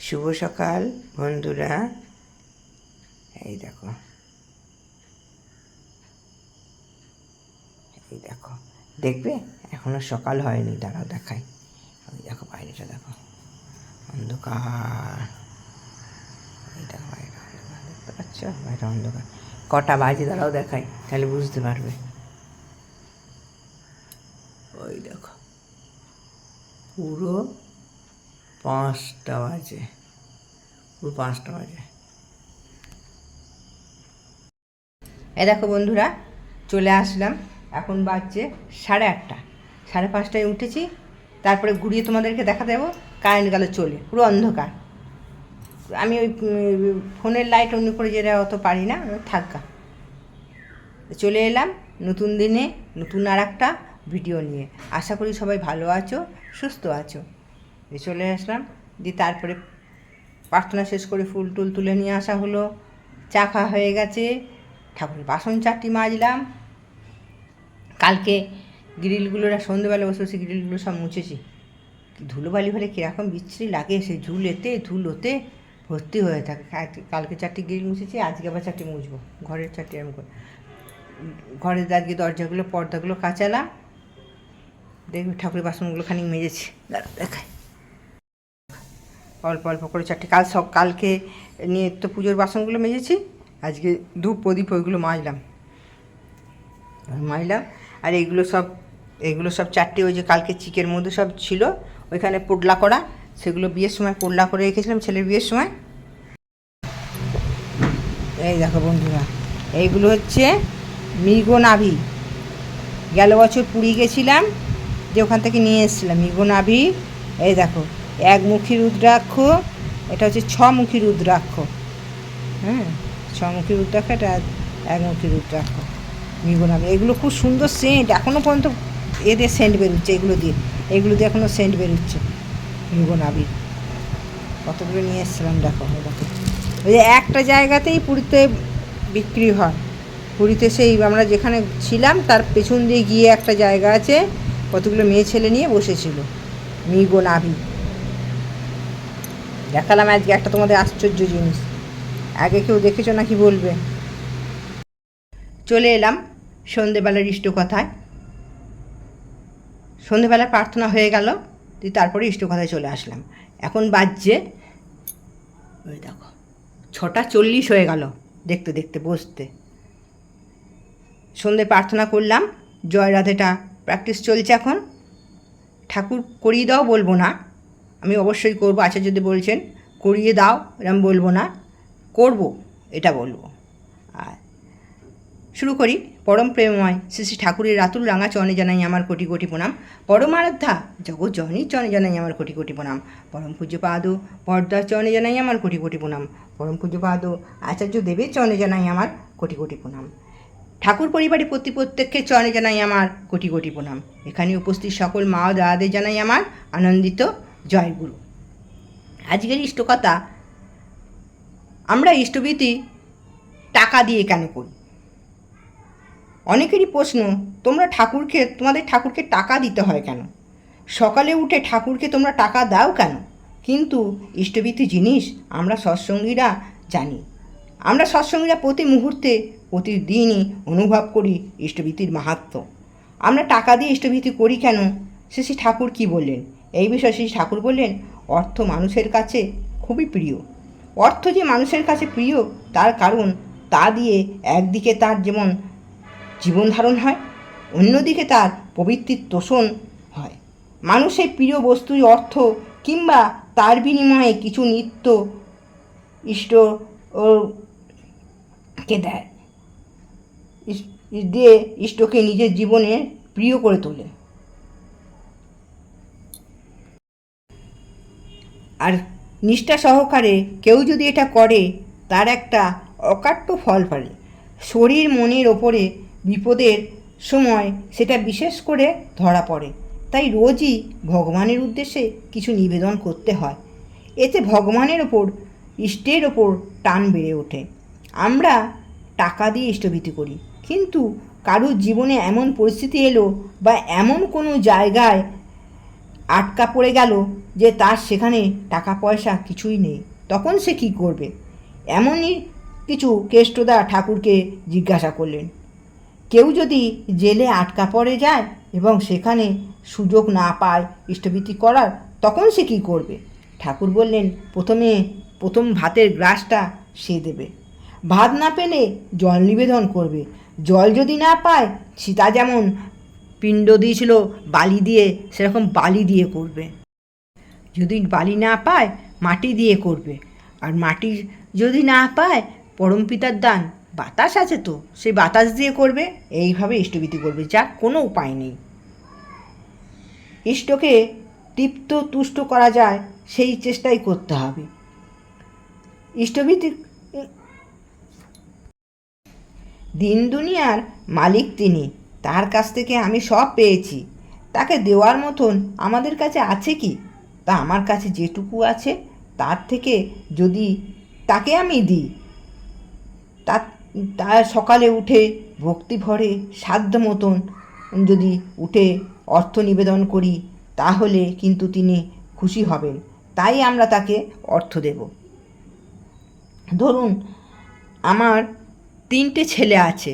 শুভ সকাল, বন্ধুরা। এই দেখো। এই দেখো। দেখবে? এখনও সকাল হয়নি। দাঁড়াও, দেখাই। ওই দেখো, বাইরেটা দেখো। অন্ধকার। এই দেখো বাইরে অন্ধকার। দেখতে পাচ্ছ? বাইরে অন্ধকার। কটা বাজে? দাঁড়াও, দেখাই। তাহলে বুঝতে পারবে। ওই দেখো। পুরো পাঁচটা বাজে। পুরো পাঁচটা বাজে। এ দেখো বন্ধুরা, চলে আসলাম। এখন বাজছে সাড়ে আটটা। সাড়ে পাঁচটায় উঠেছি। তারপরে ঘুরিয়ে তোমাদেরকে দেখা দেবো কারেন্ট গেল চলে, পুরো অন্ধকার। আমি ওই ফোনের লাইট অন্য করে যেটা অত পারি না থাকা চলে এলাম নতুন দিনে, নতুন আর একটা ভিডিও নিয়ে। আশা করি সবাই ভালো আছো, সুস্থ আছো। দিয়ে চলে আসলাম। দিয়ে তারপরে প্রার্থনা শেষ করে ফুল টুল তুলে নিয়ে আসা হলো। চা খাওয়া হয়ে গেছে। ঠাকুরের বাসন চারটি মাজলাম। কালকে গ্রিলগুলো সন্ধ্যেবেলা বসে বসে গ্রিলগুলো সব মুছেছি। ধুলোবালি হলে কীরকম বিচ্ছিরি লাগে সে ঝুলেতে, ধুলোতে ভর্তি হয়ে থাকে। কালকে চারটি গ্রিল মুছেছি, আজকে আবার চারটি মুছবো। ঘরের চারটি এরকম করে। ঘরের আজকে দরজাগুলো, পর্দাগুলো কাচালাম। দেখবি ঠাকুরের বাসনগুলো খানিক মেজেছি। দাঁড়া দেখাই। অল্প অল্প করে চারটে। কাল সব কালকে নিয়ে তো পুজোর বাসনগুলো মেজেছি, আজকে ধূপ প্রদীপ ওইগুলো মাজলাম মাজলাম আর এইগুলো সব, এগুলো সব চারটে ওই যে কালকে চিকের মধ্যে সব ছিল, ওইখানে পোডলা করা, সেগুলো বিয়ের সময় পোডলা করে রেখেছিলাম ছেলের বিয়ের সময়। এই দেখো বন্ধুরা, এইগুলো হচ্ছে মৃগ নাভি। গেল বছর পুরী গেছিলাম, যে ওখান থেকে নিয়ে এসেছিলাম, মৃগ নাভি। এই দেখো একমুখী রুদ্রাক্ষ, এটা হচ্ছে ছমুখী রুদ্রাক্ষ। হ্যাঁ ছমুখী রুদ্রাক্ষ, এটা একমুখী রুদ্রাক্ষ। মৃগনাভি এগুলো খুব সুন্দর সেন্ট এখনও পর্যন্ত এদের সেন্ট বেরোচ্ছে, এগুলো দিয়ে। এগুলো দিয়ে এখনও সেন্ট বেরোচ্ছে। মৃগনাভির কতগুলো নিয়ে এসেছিলাম দেখো দেখো। ওই যে একটা জায়গাতেই পুরীতে বিক্রি হয়। পুরীতে সেই আমরা যেখানে ছিলাম, তার পেছন দিয়ে গিয়ে একটা জায়গা আছে, কতগুলো মেয়ে ছেলে নিয়ে বসেছিল। মৃগ নাভি দেখালাম আজকে একটা তোমাদের আশ্চর্য জিনিস। আগে কেউ দেখেছ নাকি বলবে? চলে এলাম সন্ধেবেলার ইষ্টকথায়। সন্ধেবেলা প্রার্থনা হয়ে গেল তুই তারপরে ইষ্টকথায় চলে আসলাম। এখন বাজছে, ওই দেখো, ছটা চল্লিশ হয়ে গেল দেখতে দেখতে বসতে। সন্ধে প্রার্থনা করলাম, জয় রাধেটা প্র্যাকটিস চলছে এখন। ঠাকুর করিয়ে দাও, বলব না। আমি অবশ্যই করব। আচার্য যদি বলছেন, করিয়ে দাও, এরম বলব না, করব, এটা বলব। আর শুরু করি। পরম প্রেমময় শ্রী শ্রী ঠাকুরের রাতুল রাঙা চরণে জানাই আমার কোটি কোটি প্রণাম। পরম আরাধ্যা, জগৎ জননী চরণে জানাই আমার কোটি কোটি প্রণাম। পরম পূজ্য পাদ পর্দার চরণে জানাই আমার কোটি কোটি প্রণাম। পরম পূজ্য পাদ আচার্য দেবের চরণে জানাই আমার কোটি কোটি প্রণাম। ঠাকুর পরিবারের প্রতি প্রত্যেককে চরণে জানাই আমার কোটি কোটি প্রণাম। এখানে উপস্থিত সকল মা ও দাদাদের জানাই আমার আনন্দিত জয়গুরু। আজকের ইষ্টকথা, আমরা ইষ্টভীতি টাকা দিয়ে কেন করি? অনেকেরই প্রশ্ন, তোমরা ঠাকুরকে, তোমাদের ঠাকুরকে টাকা দিতে হয় কেন? সকালে উঠে ঠাকুরকে তোমরা টাকা দাও কেন? কিন্তু ইষ্টভীতি জিনিস আমরা সৎসঙ্গীরা জানি। আমরা সৎসঙ্গীরা প্রতি মুহূর্তে, প্রতিদিনই অনুভব করি ইষ্টভীতির মাহাত্ম। আমরা টাকা দিয়ে ইষ্টভীতি করি কেন? শ্রী ঠাকুর কি বললেন? এই বিষয়ে শ্রী ঠাকুর বললেন, অর্থ মানুষের কাছে খুবই প্রিয়। অর্থ যে মানুষের কাছে প্রিয়, তার কারণ তা দিয়ে একদিকে তার যেমন জীবন ধারণ হয়, অন্যদিকে তার প্রবৃত্তির তোষণ হয়। মানুষের প্রিয় বস্তুই অর্থ, কিংবা তার বিনিময়ে কিছু নিত্য ইষ্ট কে দেয়? দিয়ে ইষ্টকে নিজের জীবনে প্রিয় করে তোলে। আর নিষ্ঠা সহকারে কেউ যদি এটা করে, তার একটা অকাট্য ফল ফলে। শরীর মনের ওপরে বিপদের সময় সেটা বিশেষ করে ধরা পড়ে। তাই রোজই ভগবানের উদ্দেশ্যে কিছু নিবেদন করতে হয়। এতে ভগবানের ওপর, ইষ্টের ওপর টান বেড়ে ওঠে। আমরা টাকা দিয়ে ইষ্টভীতি করি, কিন্তু কারুর জীবনে এমন পরিস্থিতি এলো বা এমন কোনো জায়গায় আটকা পড়ে গেল যে তার সেখানে টাকা পয়সা কিছুই নেই। তখন সে কি করবে? এমনই কিছু কেষ্টদা ঠাকুরকে জিজ্ঞাসা করলেন। কেউ যদি জেলে আটকা পড়ে যায় এবং সেখানে সুযোগ না পায় ইষ্টভীতি করার, তখন সে কী করবে? ঠাকুর বললেন, প্রথমে, প্রথম ভাতের গ্রাসটা সে দেবে। ভাত না পেলে জল নিবেদন করবে। জল যদি না পায়, সীতা যেমন পিণ্ড দিয়েছিল বালি দিয়ে, সেরকম বালি দিয়ে করবে। যদি বালি না পায়, মাটি দিয়ে করবে। আর মাটি যদি না পায়, পরম পিতার দান। বাতাস আছে তো, সেই বাতাস দিয়ে করবে। এইভাবে ইষ্টভীতি করবে, যার কোনো উপায় নেই। ইষ্টকে তৃপ্ত তুষ্ট করা যায়, সেই চেষ্টাই করতে হবে। ইষ্টভীতি দিন দুনিয়ার মালিক তিনি। তার কাছ থেকে আমি সব পেয়েছি। তাকে দেওয়ার মতন আমাদের কাছে আছে কি? তা আমার কাছে যেটুকু আছে, তার থেকে যদি তাকে আমি দিই তার তার সকালে উঠে ভক্তি ভরে সাধ্য মতন যদি উঠে অর্থ নিবেদন করি, তাহলে কিন্তু তিনি খুশি হবেন। তাই আমরা তাকে অর্থ দেব। ধরুন, আমার তিনটে ছেলে আছে।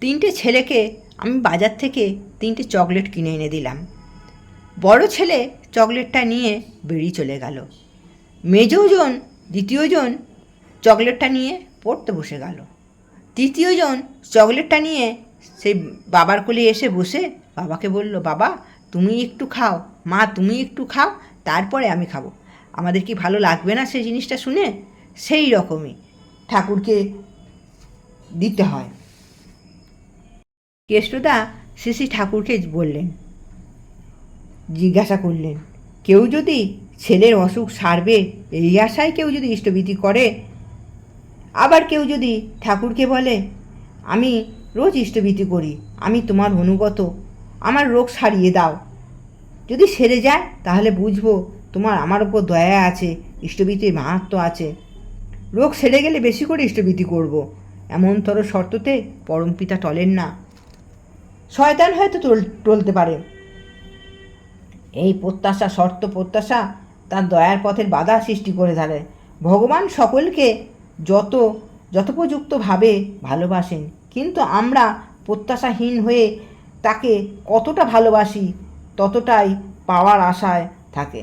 তিনটে ছেলেকে আমি বাজার থেকে তিনটে চকলেট কিনে এনে দিলাম। বড় ছেলে চকলেটটা নিয়ে বেরিয়ে চলে গেল। মেজোজন দ্বিতীয়জন চকলেটটা নিয়ে পড়তে বসে গেল। তৃতীয়জন চকলেটটা নিয়ে সেই বাবার কোলে এসে বসে বাবাকে বলল, বাবা, তুমি একটু খাও। মা, তুমি একটু খাও, তারপরে আমি খাব। আমাদের কি ভালো লাগবে না সেই জিনিসটা শুনে? সেই রকমই ঠাকুরকে দিতে হয়। কেষ্টদা শ্রী শ্রী ঠাকুরকে বললেন জিজ্ঞাসা করলেন, কেউ যদি ছেলের অসুখ সারবে, এই আশায় কেউ যদি ইষ্টভীতি করে? আবার কেউ যদি ঠাকুরকে বলে, আমি রোজ ইষ্টভীতি করি, আমি তোমার অনুগত, আমার রোগ সারিয়ে দাও। যদি সেরে যায়, তাহলে বুঝব তোমার, আমার ওপর দয়া আছে, ইষ্টভীতির মাহাত্ম আছে। রোগ সেরে গেলে বেশি করে ইষ্টভীতি করব। এমনতর শর্ততে পরম পিতা টলেন না। শয়তান হয়তো টল- টলতে পারে। এই প্রত্যাশা, শর্ত প্রত্যাশা তার দয়ার পথের বাধা সৃষ্টি করে ধরে। ভগবান সকলকে যত, যথোপযুক্তভাবে ভালোবাসেন, কিন্তু আমরা প্রত্যাশাহীন হয়ে তাকে কতটা ভালোবাসি ততটাই পাওয়ার আশায় থাকে।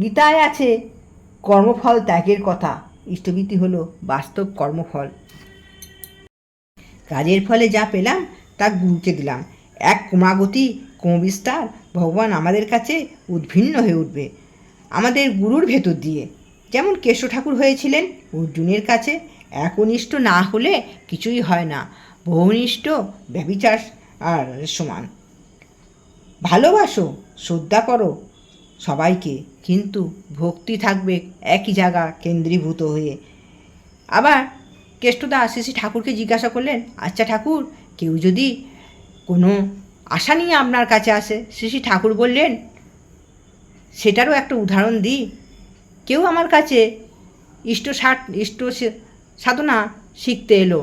গীতায় আছে, কর্মফল ত্যাগের কথা। ইষ্টভীতি হলো বাস্তব কর্মফল। কাজের ফলে যা পেলাম তা গুরুকে দিলাম। এক ক্রমাগতি ক্রমবিস্তার ভগবান আমাদের কাছে উদ্ভিন্ন হয়ে উঠবে। আমাদের গুরুর ভেতর দিয়ে। যেমন কেশব ঠাকুর হয়েছিলেন, অর্জুনের কাছে একনিষ্ঠ না হলে কিছুই হয় না। বহুনিষ্ঠ ব্যবিচার আর সমান। ভালোবাসো, শ্রদ্ধা করো সবাইকে, কিন্তু ভক্তি থাকবে একই জায়গা কেন্দ্রীভূত হয়ে। আবার কেষ্টদা শ্রী ঠাকুরকে জিজ্ঞাসা করলেন আচ্ছা ঠাকুর, কেউ যদি কোনো আশা নিয়ে আপনার কাছে আসে? শ্রী শ্রী ঠাকুর বললেন, সেটারও একটা উদাহরণ দিই। কেউ আমার কাছে ইষ্ট ষাট ইষ্ট সাধনা শিখতে এলো।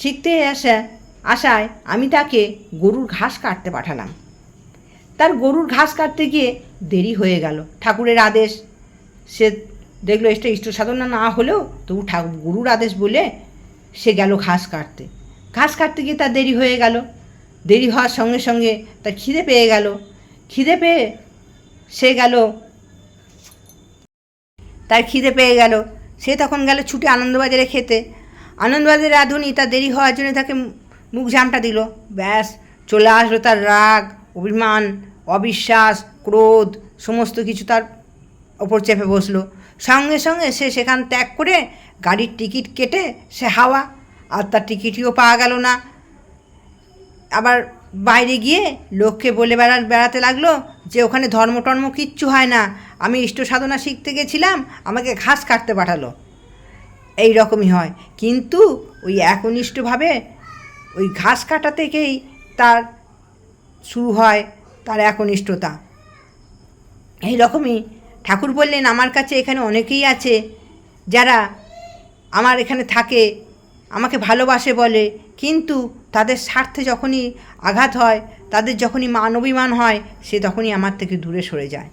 শিখতে আসা আশায় আমি তাকে গরুর ঘাস কাটতে পাঠালাম। তার গরুর ঘাস কাটতে গিয়ে দেরি হয়ে গেল। ঠাকুরের আদেশ, সে দেখল এটা ইষ্ট সাধনা না হলেও তবু ঠাকুর, গুরুর আদেশ বলে সে গেল ঘাস কাটতে। ঘাস কাটতে গিয়ে তার দেরি হয়ে গেল। দেরি হওয়ার সঙ্গে সঙ্গে তার খিদে পেয়ে গেল। খিদে পেয়ে সে গেল। তার খিদে পেয়ে গেল। সে তখন গেল ছুটে আনন্দবাজারে খেতে। আনন্দবাজারে রাঁধুনি তার দেরি হওয়ার জন্য তাকে মুখ ঝামটা দিল। ব্যাস, চলে আসলো তার রাগ, অভিমান, অবিশ্বাস, ক্রোধ, সমস্ত কিছু তার ওপর চেপে বসল। সঙ্গে সঙ্গে সে সেখান ত্যাগ করে গাড়ির টিকিট কেটে সে হাওয়া আর তার টিকিটও পাওয়া গেল না। আবার বাইরে গিয়ে লোককে বলে বেড়া, বেড়াতে লাগল যে ওখানে ধর্ম টর্ম কিচ্ছু হয় না। আমি ইষ্ট সাধনা শিখতে গেছিলাম, আমাকে ঘাস কাটতে পাঠালো। এই রকমই হয়। কিন্তু ওই একনিষ্ঠভাবে ওই ঘাস কাটা থেকেই তার শুরু হয় তার একনিষ্ঠতা। এই রকমই ঠাকুর বললেন, আমার কাছে এখানে অনেকেই আছে যারা আমার এখানে থাকে আমাকে ভালোবাসে বলে, কিন্তু তাদের স্বার্থে যখনই আঘাত হয়, তাদের যখনই মান অভিমান হয়, সে তখনই আমার থেকে দূরে সরে যায়।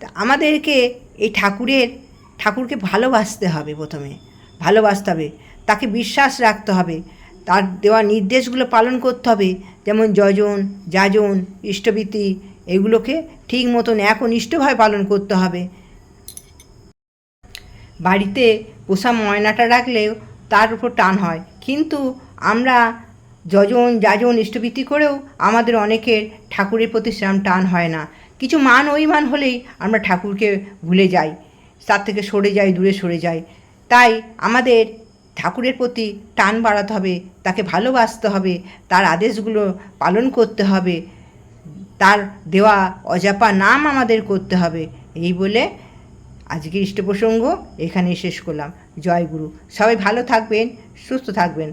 তা আমাদেরকে এই ঠাকুরের, ঠাকুরকে ভালোবাসতে হবে প্রথমে, ভালোবাসতে হবে। তাকে বিশ্বাস রাখতে হবে। তার দেওয়া নির্দেশগুলো পালন করতে হবে। যেমন যজন, যাজন, ইষ্টবীতি, এগুলোকে ঠিক মতন একনিষ্ঠভাবে পালন করতে হবে। বাড়িতে পোষা ময়নাটা রাখলেও তার উপর টান হয়। কিন্তু আমরা যজন যাজন ইষ্টবীতি করেও আমাদের অনেকের ঠাকুরের প্রতি সেরম টান হয় না। কিছু মান অভিমান হলেই আমরা ঠাকুরকে ভুলে যাই। তার থেকে সরে যাই, দূরে সরে যাই। তাই আমাদের ঠাকুরের প্রতি টান বাড়াতে হবে, তাকে ভালোবাসতে হবে, তার আদেশগুলো পালন করতে হবে, তার দেওয়া অজাপা নাম আমাদের করতে হবে। এই বলে আজকের ইষ্ট প্রসঙ্গ এখানেই শেষ করলাম। জয় গুরু। সবাই ভালো থাকবেন সুস্থ থাকবেন।